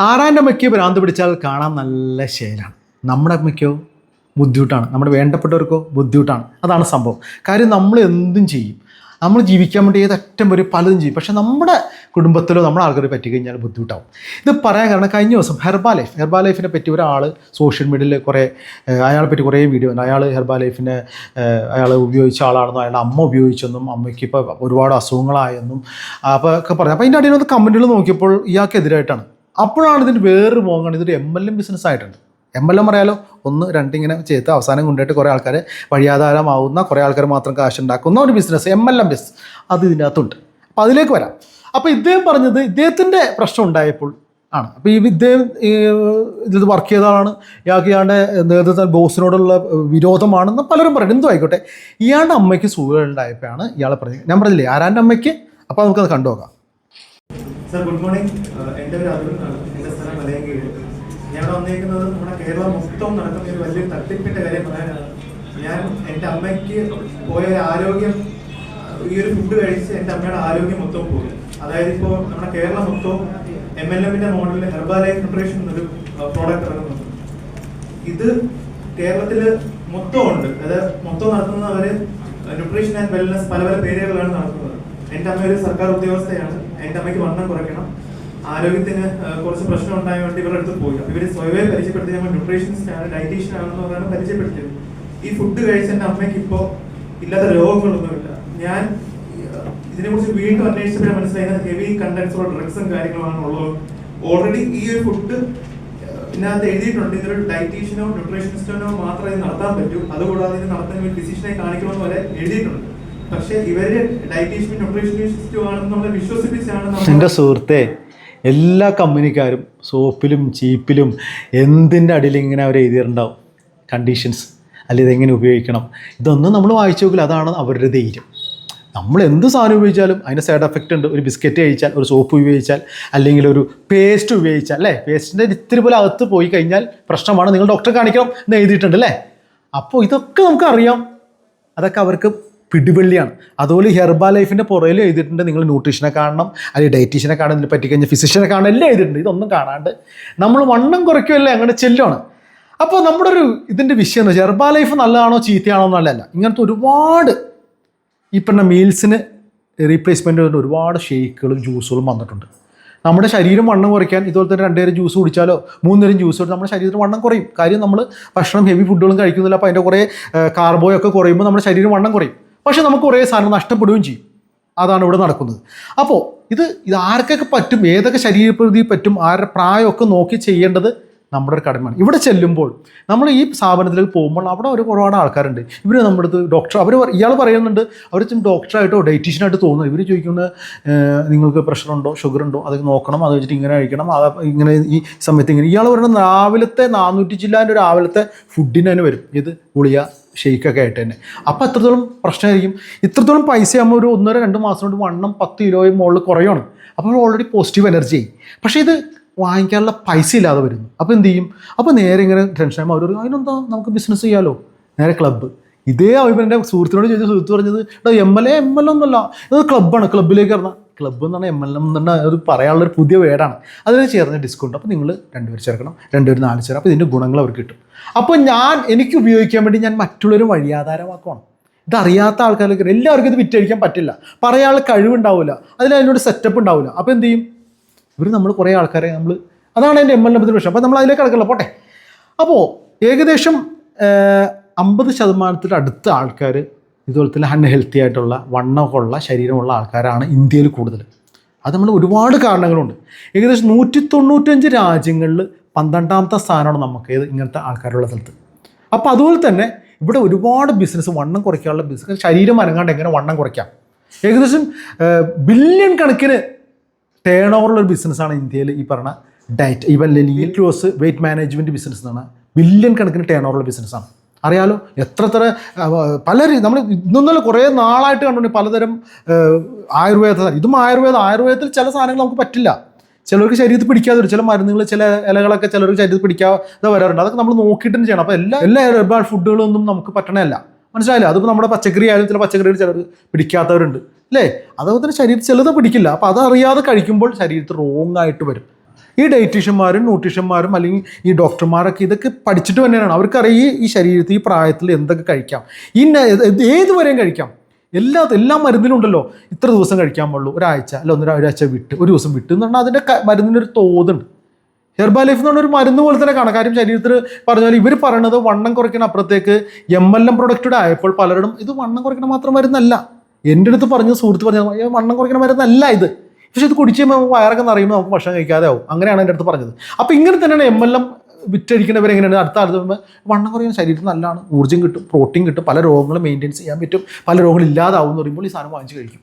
ആറാന്റെ അമ്മയ്ക്ക് ഭ്രാന്ത് പിടിച്ചാൽ കാണാൻ നല്ല ശേലാണ്. നമ്മുടെ അമ്മയ്ക്കോ ബുദ്ധിമുട്ടാണ്. നമ്മുടെ വേണ്ടപ്പെട്ടവർക്കോ ബുദ്ധിമുട്ടാണ്. അതാണ് സംഭവം. കാര്യം നമ്മൾ എന്തും ചെയ്യും. നമ്മൾ ജീവിക്കാൻ വേണ്ടി ഏതറ്റം വരെ പലതും ചെയ്യും. പക്ഷേ നമ്മുടെ കുടുംബത്തിലോ നമ്മുടെ ആൾക്കാരെ പറ്റി കഴിഞ്ഞാൽ ബുദ്ധിമുട്ടാവും. ഇത് പറയാൻ കാരണം കഴിഞ്ഞ ദിവസം ഹെർബാ ലൈഫ് ഹെർബാ ലൈഫിനെ പറ്റി ഒരാൾ സോഷ്യൽ മീഡിയയിൽ കുറേ അയാളെ പറ്റി കുറേ വീഡിയോ ഉണ്ട് അയാൾ ഹെർബാ ലൈഫിനെ അയാൾ ഉപയോഗിച്ച ആളാണെന്നും അയാളുടെ അമ്മ ഉപയോഗിച്ചെന്നും അമ്മയ്ക്ക് ഇപ്പോൾ ഒരുപാട് അസുഖങ്ങളായെന്നും അപ്പോൾ ഒക്കെ പറഞ്ഞു. അപ്പോൾ അതിന്റെ അടിയിൽ ഒന്ന് കമന്റുകൾ നോക്കിയപ്പോൾ ഇയാൾക്കെതിരായിട്ടാണ്. അപ്പോഴാണ് ഇതിന്റെ വേറൊരു മോങ്ങാണ്. ഇതൊരു എം എൽ എം ബിസിനസ് ആയിട്ടുണ്ട്. എം എൽ എം പറയാലോ ഒന്ന് രണ്ടിങ്ങനെ ചെയ്ത് അവസാനം കൊണ്ടുപോയിട്ട് കുറേ ആൾക്കാർ വഴിയാധാരമാവുന്ന കുറേ ആൾക്കാർ മാത്രം കാശ് ഉണ്ടാക്കുന്ന ഒരു business M L M business അത് ഇതിനകത്തുണ്ട്. അപ്പോൾ അതിലേക്ക് വരാം. അപ്പോൾ ഇദ്ദേഹം പറഞ്ഞത് ഇദ്ദേഹത്തിന്റെ പ്രശ്നം ഉണ്ടായപ്പോൾ ആണ്. അപ്പോൾ ഈ ഇദ്ദേഹം ഇത് വർക്ക് ചെയ്തതാണ് ഇയാൾക്ക് ഇയാളുടെ നേതൃത്വ ബോസിനോടുള്ള വിരോധമാണെന്ന് പലരും പറയും എന്തോ ആയിക്കോട്ടെ. ഇയാളുടെ അമ്മയ്ക്ക് സുഖമുണ്ടായപ്പോഴാണ് ഇയാളെ പറഞ്ഞത്. ഞാൻ പറഞ്ഞില്ലേ ആരാന്റെ അമ്മയ്ക്ക്? അപ്പോൾ നമുക്കത് കണ്ടു നോക്കാം സർ ഗുഡ് മോർണിംഗ് എന്റെ അരുൺ എന്നാണ്. എന്റെ സ്ഥലം മലയങ്കീഴ്. ഞാൻ ഇവിടെ വന്നിരിക്കുന്നത് നമ്മുടെ കേരളം മൊത്തം നടക്കുന്ന ഒരു വലിയൊരു തട്ടിപ്പിന്റെ കാര്യം പറയാനാണ്. ഞാൻ എന്റെ അമ്മയ്ക്ക് പോയ ആരോഗ്യം ഈ ഒരു ഫുഡ് കഴിച്ച് എന്റെ അമ്മയുടെ ആരോഗ്യം മൊത്തം പോയി. അതായത് ഇപ്പോൾ നമ്മുടെ കേരളം മൊത്തവും എം എൽ എമ്മിന്റെ മോഡലിൽ ഹെർബാലൈഫ് ന്യൂട്രീഷൻ എന്നൊരു പ്രോഡക്റ്റ് ഇറങ്ങുന്നുണ്ട്. ഇത് കേരളത്തിൽ മൊത്തം ഉണ്ട്. അതായത് മൊത്തം നടത്തുന്നവർ ന്യൂട്രീഷൻ ആൻഡ് വെൽനസ് പല പല പേരുകളാണ് നടത്തുന്നത്. എന്റെ അമ്മ ഒരു സർക്കാർ ഉദ്യോഗസ്ഥയാണ്. എന്റെ അമ്മയ്ക്ക് വണ്ണം കുറയ്ക്കണം. ആരോഗ്യത്തിന് കുറച്ച് പ്രശ്നം ഉണ്ടായതുകൊണ്ട് ഇവരുടെ അടുത്ത് പോയി. അപ്പൊ ഇവർ സ്വയമേ പരിചയപ്പെടുത്തി. നമ്മൾ ന്യൂട്രീഷൻസ് ആണ് ഡയറ്റീഷ്യൻ ആണെന്ന് പറഞ്ഞാണ് പരിചയപ്പെടുത്തിയത്. ഈ ഫുഡ് കഴിച്ച എന്റെ അമ്മയ്ക്ക് ഇപ്പോൾ ഇല്ലാത്ത രോഗങ്ങളൊന്നുമില്ല ഞാൻ ഇതിനെ കുറിച്ച് വീണ്ടും അന്വേഷിച്ചപ്പോഴാണ് മനസ്സിലായത് ഹെവി കണ്ടക്ട്സോ ഡ്രഗ്സും കാര്യങ്ങളുമാണ് ഉള്ളത്. ഓൾറെഡി ഈ ഒരു ഫുഡ് ഇതിനകത്ത് എഴുതിയിട്ടുണ്ട്. ഇതൊരു ഡയറ്റീഷ്യനോ ന്യൂട്രീഷനിസ്റ്റോ മാത്രമേ നടത്താൻ പറ്റൂ. അതുകൂടാതെ ഇത് നടത്താൻ ഒരു ഡിസിഷനെ കാണിക്കണമെന്ന് വരെ എഴുതിയിട്ടുണ്ട്. പക്ഷെ ഇവർ ആണെന്ന് എന്റെ സുഹൃത്തെ എല്ലാ കമ്പനിക്കാരും സോപ്പിലും ചീപ്പിലും എന്തിന്റെ അടിയിൽ ഇങ്ങനെ അവർ എഴുതിയിട്ടുണ്ടാവും? കണ്ടീഷൻസ് അല്ലെ ഇതെങ്ങനെ ഉപയോഗിക്കണം? ഇതൊന്നും നമ്മൾ വായിച്ചു നോക്കില്ല. അതാണ് അവരുടെ ധൈര്യം. നമ്മൾ എന്ത് സാധനം ഉപയോഗിച്ചാലും അതിന്റെ സൈഡ് എഫക്റ്റ് ഉണ്ട്. ഒരു ബിസ്ക്കറ്റ് കഴിച്ചാൽ ഒരു സോപ്പ് ഉപയോഗിച്ചാൽ അല്ലെങ്കിൽ ഒരു പേസ്റ്റ് ഉപയോഗിച്ചാൽ അല്ലേ? പേസ്റ്റിന്റെ ഇത്തിരി പോലെ അകത്ത് പോയി കഴിഞ്ഞാൽ പ്രശ്നമാണ്. നിങ്ങൾ ഡോക്ടറെ കാണിക്കണം എന്ന് എഴുതിയിട്ടുണ്ട് അല്ലേ? അപ്പോൾ ഇതൊക്കെ നമുക്കറിയാം. അതൊക്കെ അവർക്ക് പിടിവള്ളിയാണ്. അതുപോലെ ഹെർബാ ലൈഫിന്റെ പുറകിൽ എഴുതിയിട്ടുണ്ട് നിങ്ങൾ ന്യൂട്രീഷനെ കാണണം അല്ലെങ്കിൽ ഡയറ്റീഷ്യനെ കാണണം ഇതിനെ പറ്റി കഴിഞ്ഞാൽ ഫിസിഷ്യനെ കാണണം എല്ലാം എഴുതിയിട്ടുണ്ട്. ഇതൊന്നും കാണാണ്ട് നമ്മൾ വണ്ണം കുറയ്ക്കുമല്ലേ അങ്ങനെ ചെല്ലുവാണ്. അപ്പോൾ നമ്മുടെ ഒരു ഇതിന്റെ വിഷയം എന്ന് വെച്ചാൽ ഹെർബാ ലൈഫ് നല്ലതാണോ ചീത്തയാണോ എന്നല്ല. ഇങ്ങനത്തെ ഒരുപാട് ഈ പറഞ്ഞ മീൽസിന് റീപ്ലേസ്മെന്റ് കൊണ്ട് ഒരുപാട് ഷേക്കുകളും ജ്യൂസുകളും വന്നിട്ടുണ്ട്. നമ്മുടെ ശരീരം വണ്ണം കുറയ്ക്കാൻ ഇതുപോലെ തന്നെ രണ്ടുപേരും ജ്യൂസ് കുടിച്ചാലോ മൂന്നുനേരം ജ്യൂസ് കുടിച്ചാൽ നമ്മുടെ ശരീരത്തിന് വണ്ണം കുറയും. കാര്യം നമ്മൾ ഭക്ഷണം ഹെവി ഫുഡുകളും കഴിക്കുന്നില്ല അപ്പോൾ അതിന്റെ കുറേ കാർബോയൊക്കെ കുറയുമ്പോൾ നമ്മുടെ ശരീരം വണ്ണം കുറയും. പക്ഷേ നമുക്ക് കുറേ സാധനം നഷ്ടപ്പെടുകയും ചെയ്യും. അതാണ് ഇവിടെ നടക്കുന്നത്. അപ്പോൾ ഇത് ഇത് ആർക്കൊക്കെ പറ്റും ഏതൊക്കെ ശരീരപ്രകൃതി പറ്റും ആരുടെ പ്രായമൊക്കെ നോക്കി ചെയ്യേണ്ടത് നമ്മുടെ ഒരു കടമയാണ്. ഇവിടെ ചെല്ലുമ്പോൾ നമ്മൾ ഈ സ്ഥാപനത്തിലേക്ക് പോകുമ്പോൾ അവിടെ ഒരു ഒരുപാട് ആൾക്കാരുണ്ട്. ഇവർ നമ്മുടെ അടുത്ത് ഡോക്ടർ അവർ ഇയാൾ പറയുന്നുണ്ട് അവർ ഡോക്ടറായിട്ടോ ഡയറ്റീഷ്യനായിട്ട് തോന്നുന്നു. ഇവർ ചോദിക്കുന്നത് നിങ്ങൾക്ക് പ്രഷർ ഉണ്ടോ ഷുഗർ ഉണ്ടോ? അതൊക്കെ നോക്കണം അത് വെച്ചിട്ട് ഇങ്ങനെ കഴിക്കണം അത് ഇങ്ങനെ ഈ സമയത്ത് ഇങ്ങനെ ഇയാൾ പറയുന്നത് രാവിലത്തെ നാനൂറ്റി ചില്ലാന്റെ രാവിലത്തെ ഫുഡിന് തന്നെ വരും. ഇത് ഗുളിക ഷെയ്ക്കൊക്കെ ആയിട്ട് തന്നെ. അപ്പോൾ എത്രത്തോളം പ്രശ്നമായിരിക്കും. ഇത്രത്തോളം പൈസ ആകുമ്പോൾ ഒരു ഒന്നര രണ്ട് മാസം കൊണ്ട് വണ്ണം പത്ത് കിലോയും മുകളിൽ കുറയണം അപ്പോൾ ഓൾറെഡി പോസിറ്റീവ് എനർജി ആയി. പക്ഷേ ഇത് വാങ്ങിക്കാനുള്ള പൈസ ഇല്ലാതെ വരുന്നു. അപ്പോൾ എന്ത് ചെയ്യും? അപ്പോൾ നേരെ ഇങ്ങനെ ടെൻഷൻ ആകുമ്പോൾ അവർ അതിനെന്താ? നമുക്ക് ബിസിനസ് ചെയ്യാമല്ലോ നേരെ ക്ലബ്ബ് ഇതേ അഭിപ്രായം എന്റെ സുഹൃത്തിനോട് ചോദിച്ച സുഹൃത്ത് പറഞ്ഞത് എടാ M L A M L ഒന്നുമല്ല. ഇത് ക്ലബ്ബാണ് ക്ലബ്ബിലേക്ക് ഇറങ്ങാം ക്ലബ്ബ് എന്ന് പറഞ്ഞാൽ എം എൽ എം എന്ന് പറഞ്ഞാൽ അത് പറയാനുള്ളൊരു പുതിയ വേർഡാണ് അതിന് ചേർന്ന ഡിസ്കൗണ്ട് അപ്പോൾ നിങ്ങൾ രണ്ടുപേർ ചേർക്കണം. രണ്ടുപേർ നാല് ചേർക്കണം. അപ്പോൾ ഇതിന്റെ ഗുണങ്ങൾ അവർക്ക് കിട്ടും. അപ്പോൾ ഞാൻ എനിക്ക് ഉപയോഗിക്കാൻ വേണ്ടി ഞാൻ മറ്റുള്ളവർ വഴിയാധാരമാക്കണം ഇതറിയാത്ത ആൾക്കാർക്ക് എല്ലാവർക്കും ഇത് വിറ്റഴിക്കാൻ പറ്റില്ല. പറയാനുള്ള കഴിവുണ്ടാവില്ല. അതിൽ അതിനോട് സെറ്റപ്പ് ഉണ്ടാവില്ല. അപ്പോൾ എന്ത് ചെയ്യും? ഇവർ നമ്മൾ കുറേ ആൾക്കാരെ നമ്മൾ അതാണ് എന്റെ എം എൽ എമ്പത്തിന് പ്രശ്നം. അപ്പോൾ നമ്മൾ അതിലേക്ക് കിടക്കില്ല? പോട്ടെ. അപ്പോൾ ഏകദേശം അമ്പത് ശതമാനത്തിൽ അടുത്ത ആൾക്കാർ ഇതുപോലെ തന്നെ അൺഹെൽത്തി ആയിട്ടുള്ള വണ്ണമുള്ള ശരീരമുള്ള ആൾക്കാരാണ് ഇന്ത്യയിൽ കൂടുതൽ. അത് നമ്മൾ ഒരുപാട് കാരണങ്ങളുണ്ട്. ഏകദേശം നൂറ്റി തൊണ്ണൂറ്റഞ്ച് രാജ്യങ്ങളിൽ പന്ത്രണ്ടാമത്തെ സ്ഥാനമാണ് നമുക്ക് ഏത് ഇങ്ങനത്തെ ആൾക്കാരുള്ള സ്ഥലത്ത്. അപ്പോൾ അതുപോലെ തന്നെ ഇവിടെ ഒരുപാട് ബിസിനസ് വണ്ണം കുറയ്ക്കാനുള്ള ബിസിനസ് ശരീരം അനങ്ങാണ്ട് എങ്ങനെ വണ്ണം കുറയ്ക്കാം? ഏകദേശം ബില്യൺ കണക്കിന് ടേൺ ഓവറുള്ള ഒരു ബിസിനസ്സാണ് ഇന്ത്യയിൽ ഈ പറഞ്ഞ ഡയറ്റ് ഈവൻ ലെലി ലോസ് വെയിറ്റ് മാനേജ്മെന്റ് ബിസിനസ് എന്നാണ്. ബില്യൺ കണക്കിന് ടേൺ ഓവറുള്ള ബിസിനസ്സാണ് അറിയാലോ? എത്ര തര പലരും നമ്മൾ ഇന്നൊന്നല്ല കുറേ നാളായിട്ട് കണ്ടുകൊണ്ട് പലതരം ആയുർവേദ. ഇതും ആയുർവേദം ആയുർവേദത്തിൽ ചില സാധനങ്ങൾ നമുക്ക് പറ്റില്ല. ചിലർക്ക് ശരീരത്തിൽ പിടിക്കാതെ വരും ചില മരുന്നുകൾ ചില ഇലകളൊക്കെ ചിലർക്ക് ശരീരത്തിൽ പിടിക്കാതെ വരാറുണ്ട്. അതൊക്കെ നമ്മൾ നോക്കിയിട്ട് ചെയ്യണം. അപ്പോൾ എല്ലാ എല്ലാ ഹെർബൽ ഫുഡുകളൊന്നും നമുക്ക് പറ്റണമല്ല മനസ്സിലായില്ല? അതിപ്പോൾ നമ്മുടെ പച്ചക്കറി ആയാലും ചില പച്ചക്കറികൾ ചിലർ പിടിക്കാത്തവരുണ്ട്. അല്ലേ? അതുപോലെ തന്നെ ശരീരത്തിൽ ചിലത് പിടിക്കില്ല. അപ്പോൾ അതറിയാതെ കഴിക്കുമ്പോൾ ശരീരത്തിൽ റോങ് ആയിട്ട് വരും. ഈ ഡയറ്റീഷ്യന്മാരും ന്യൂട്രീഷ്യന്മാരും അല്ലെങ്കിൽ ഈ ഡോക്ടർമാരൊക്കെ ഇതൊക്കെ പഠിച്ചിട്ട് തന്നെയാണ്. അവർക്കറിയാം ഈ ശരീരത്തിൽ ഈ പ്രായത്തിൽ എന്തൊക്കെ കഴിക്കാം. ഇന്ന ഏത് വരെയും കഴിക്കാം. എല്ലാ എല്ലാ മരുന്നിനും ഉണ്ടല്ലോ. ഇത്ര ദിവസം കഴിക്കാൻ പാടുള്ളൂ. ഒരാഴ്ച അല്ല ഒന്നര ഒരാഴ്ച വിട്ട് ഒരു ദിവസം വിട്ട് എന്ന് പറഞ്ഞാൽ അതിന്റെ മരുന്നിനൊരു തോതുണ്ട്. ഹെർബാ ലൈഫ് എന്ന് പറഞ്ഞ ഒരു മരുന്ന് പോലെ തന്നെ കാണാം. കാര്യം ശരീരത്തിൽ പറഞ്ഞാൽ ഇവർ പറയണത് വണ്ണം കുറയ്ക്കണ അപ്പുറത്തേക്ക് എം എൽ എം പ്രൊഡക്റ്റഡ് ആയപ്പോൾ പലരും ഇത് വണ്ണം കുറയ്ക്കണ മാത്രം മരുന്നല്ല. എന്റെ അടുത്ത് പറഞ്ഞ സുഹൃത്ത് പറഞ്ഞ വണ്ണം കുറയ്ക്കണ മരുന്നല്ല ഇത്. പക്ഷെ ഇത് കുടിച്ച് കഴിയുമ്പോൾ വയറൊക്കെ നിറയുമ്പോൾ നമുക്ക് ഭക്ഷണം കഴിക്കാതെ ആവും അങ്ങനെയാണ് എന്റെ അടുത്ത് പറഞ്ഞത്. അപ്പോൾ ഇങ്ങനെ തന്നെയാണ് എം എൽ എം വിറ്റഴിക്കുന്നവർ എങ്ങനെയാണ്? അടുത്ത അടുത്ത് വണ്ണം കുറയുന്ന ശരീരത്തിന് നല്ലതാണ് ഊർജം കിട്ടും പ്രോട്ടീൻ കിട്ടും പല രോഗങ്ങളും മെയിന്റെയിൻസ് ചെയ്യാൻ പറ്റും പല രോഗങ്ങളും ഇല്ലാതാവും എന്ന് പറയുമ്പോൾ ഈ സാധനം വാങ്ങിച്ച് കഴിക്കും.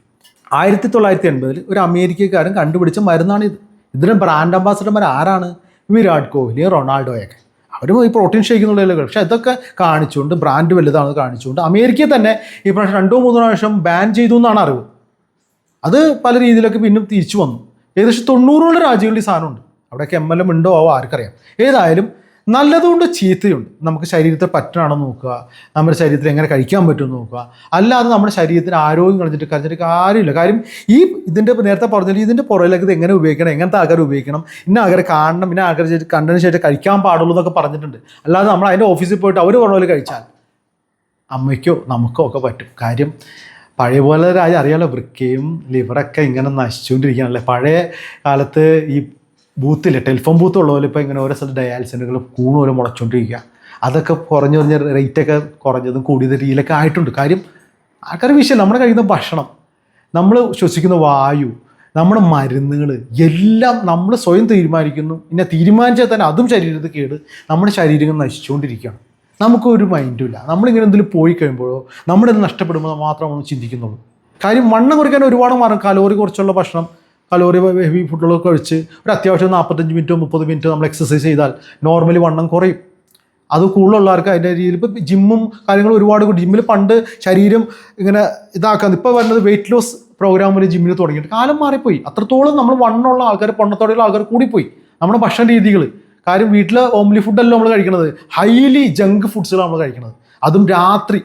ആയിരത്തി തൊള്ളായിരത്തി എൺപതിൽ ഒരു അമേരിക്കക്കാരൻ കണ്ടുപിടിച്ച മരുന്നാണിത് ഇതിന് ബ്രാൻഡ് അംബാസഡർമാർ ആരാണ്? വിരാട് കോഹ്ലി റൊണാൾഡോയൊക്കെ. അവർ ഈ പ്രോട്ടീൻ ഷേക്ക് എന്നുള്ളതിലൊക്കെ പക്ഷേ ഇതൊക്കെ കാണിച്ചുകൊണ്ട് ബ്രാൻഡ് വലുതാണെന്ന് കാണിച്ചുകൊണ്ട് അമേരിക്കയിൽ തന്നെ ഈ പ്രാവശ്യം രണ്ടോ മൂന്നോ പ്രാവശ്യം ബാൻ ചെയ്തു എന്നാണ് അറിവ്. അത് പല രീതിയിലൊക്കെ പിന്നും തിരിച്ചു വന്നു. ഏകദേശം തൊണ്ണൂറോളം രാജ്യങ്ങളിൽ ഈ സാധനമുണ്ട്. അവിടെയൊക്കെ എം എൽ എം ഉണ്ടോ ആവോ ആർക്കറിയാം. ഏതായാലും നല്ലതുകൊണ്ട് ചീത്തയുണ്ട്. നമുക്ക് ശരീരത്തെ പറ്റണോ നോക്കുക. നമ്മുടെ ശരീരത്തിൽ എങ്ങനെ കഴിക്കാൻ പറ്റുമെന്ന് നോക്കുക. അല്ലാതെ നമ്മുടെ ശരീരത്തിന് ആരോഗ്യം കളഞ്ഞിട്ട് കളഞ്ഞിട്ട് കാര്യമില്ല. കാര്യം ഈ ഇതിന്റെ നേരത്തെ പറഞ്ഞാൽ ഇതിന്റെ പുറകിലേക്ക് ഇത് എങ്ങനെ ഉപയോഗിക്കണം എങ്ങനത്തെ ആൾക്കാർ ഉപയോഗിക്കണം ഇന്ന ആൾക്കാർ കാണണം ഇന്ന ചെയ്ത് കണ്ടതിന് ശേഷം കഴിക്കാൻ പാടുള്ളൂ എന്നൊക്കെ പറഞ്ഞിട്ടുണ്ട്. അല്ലാതെ നമ്മൾ അതിന്റെ ഓഫീസിൽ പോയിട്ട് അവർ പറഞ്ഞ പോലെ കഴിച്ചാൽ അമ്മയ്ക്കോ നമുക്കോ ഒക്കെ പറ്റും. കാര്യം പഴയ പോലെ രാജ്യം അറിയാലോ വൃക്കയും ലിവറൊക്കെ ഇങ്ങനെ നശിച്ചുകൊണ്ടിരിക്കുകയാണല്ലേ? പഴയ കാലത്ത് ഈ ബൂത്തിൽ ടെലിഫോൺ ബൂത്ത് ഉള്ള പോലെ ഇപ്പോൾ ഇങ്ങനെ ഓരോ സ്ഥലത്ത് ഡയാലിസിനുകൾ കൂണ് പോലെ മുളച്ചുകൊണ്ടിരിക്കുക. അതൊക്കെ കുറഞ്ഞു കുറഞ്ഞ റേറ്റൊക്കെ കുറഞ്ഞതും കൂടിയ രീതിയിലൊക്കെ ആയിട്ടുണ്ട്. കാര്യം ആൾക്കാർ വിഷയം നമ്മൾ കഴിക്കുന്ന ഭക്ഷണം നമ്മൾ ശ്വസിക്കുന്ന വായു നമ്മുടെ മരുന്നുകൾ എല്ലാം നമ്മൾ സ്വയം തീരുമാനിക്കുന്നു. പിന്നെ തീരുമാനിച്ചാൽ തന്നെ അതും ശരീരത്തിൽ കേട്. നമ്മുടെ ശരീരങ്ങൾ നശിച്ചുകൊണ്ടിരിക്കുകയാണ്. നമുക്കൊരു മൈൻഡും ഇല്ല നമ്മളിങ്ങനെ എന്തെങ്കിലും പോയി കഴിയുമ്പോഴോ നമ്മുടെ ഇത് നഷ്ടപ്പെടുമ്പോൾ മാത്രം നമ്മൾ ചിന്തിക്കുന്നുള്ളൂ. കാര്യം വണ്ണം കുറയ്ക്കാൻ ഒരുപാട് മാറും. കലോറി കുറച്ചുള്ള ഭക്ഷണം കലോറി ഹെവി ഫുഡുകളൊക്കെ കഴിച്ച് ഒരു അത്യാവശ്യം നാൽപ്പത്തഞ്ച് മിനിറ്റോ മുപ്പത് മിനിറ്റോ നമ്മൾ എക്സസൈസ് ചെയ്താൽ നോർമലി വണ്ണം കുറയും. അത് കൂടുതലുള്ളവർക്ക് അതിന്റെ രീതിയിൽ ഇപ്പോൾ ജിമ്മും കാര്യങ്ങളും ഒരുപാട് ജിമ്മിൽ പണ്ട് ശരീരം ഇങ്ങനെ ഇതാക്കാൻ ഇപ്പോൾ വരുന്നത് വെയിറ്റ് ലോസ് പ്രോഗ്രാമിൽ ജിമ്മിൽ തുടങ്ങിയിട്ട് കാലം മാറിപ്പോയി. അത്രത്തോളം നമ്മൾ വണ്ണമുള്ള ആൾക്കാർ പൊണ്ണത്തോടെയുള്ള ആൾക്കാർ കൂടിപ്പോയി. നമ്മുടെ ഭക്ഷണ രീതികൾ കാര്യം വീട്ടിൽ ഓംലി ഫുഡല്ല നമ്മൾ കഴിക്കുന്നത് ഹൈലി ജങ്ക് ഫുഡ്സുകളാണ് നമ്മൾ കഴിക്കുന്നത് അതും രാത്രി.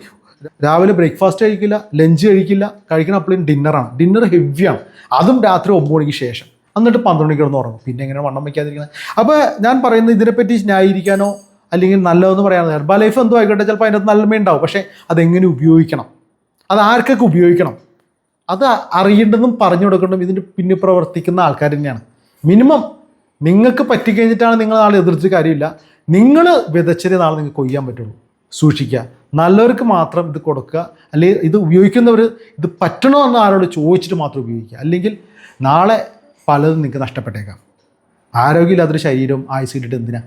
രാവിലെ ബ്രേക്ക്ഫാസ്റ്റ് കഴിക്കില്ല ലഞ്ച് കഴിക്കില്ല കഴിക്കുന്ന അപ്പോഴും ഡിന്നറാണ് ഡിന്നർ ഹെവിയാണ് അതും രാത്രി ഒമ്പത് മണിക്ക് ശേഷം. എന്നിട്ട് പന്ത്രണ്ട് മണിക്ക് കിടന്ന് ഉറങ്ങും. പിന്നെ എങ്ങനെ വണ്ണം വയ്ക്കാതിരിക്കുന്നത് അപ്പോൾ ഞാൻ പറയുന്നത് ഇതിനെപ്പറ്റി ന്യായീകരിക്കാനോ അല്ലെങ്കിൽ നല്ലതെന്ന് പറയാനോ? ഹെർബാ ലൈഫ് എന്തോ ആയിക്കോട്ടെ ചിലപ്പോൾ അതിനകത്ത് നന്മയുണ്ടാവും. പക്ഷേ അതെങ്ങനെ ഉപയോഗിക്കണം? അത് ആർക്കൊക്കെ ഉപയോഗിക്കണം? അത് അറിയേണ്ടതും പറഞ്ഞു കൊടുക്കേണ്ടതും ഇതിന് പിന്നെ പ്രവർത്തിക്കുന്ന ആൾക്കാർ തന്നെയാണ്. മിനിമം നിങ്ങൾക്ക് പറ്റിക്കഴിഞ്ഞിട്ടാണ് നിങ്ങൾ നാളെ എതിർത്ത് കാര്യമില്ല. നിങ്ങൾ വിതച്ചതേ നാളെ നിങ്ങൾക്ക് കൊയ്യാൻ പറ്റുള്ളൂ. സൂക്ഷിക്കുക. നല്ലവർക്ക് മാത്രം ഇത് കൊടുക്കുക. അല്ലെങ്കിൽ ഇത് ഉപയോഗിക്കുന്നവർ ഇത് പറ്റണോ എന്ന് ആരോട് ചോദിച്ചിട്ട് മാത്രം ഉപയോഗിക്കുക. അല്ലെങ്കിൽ നാളെ പലതും നിങ്ങൾക്ക് നഷ്ടപ്പെട്ടേക്കാം. ആരോഗ്യമില്ലാത്തൊരു ശരീരം ആയുസ് കിട്ടിയിട്ട് എന്തിനാ?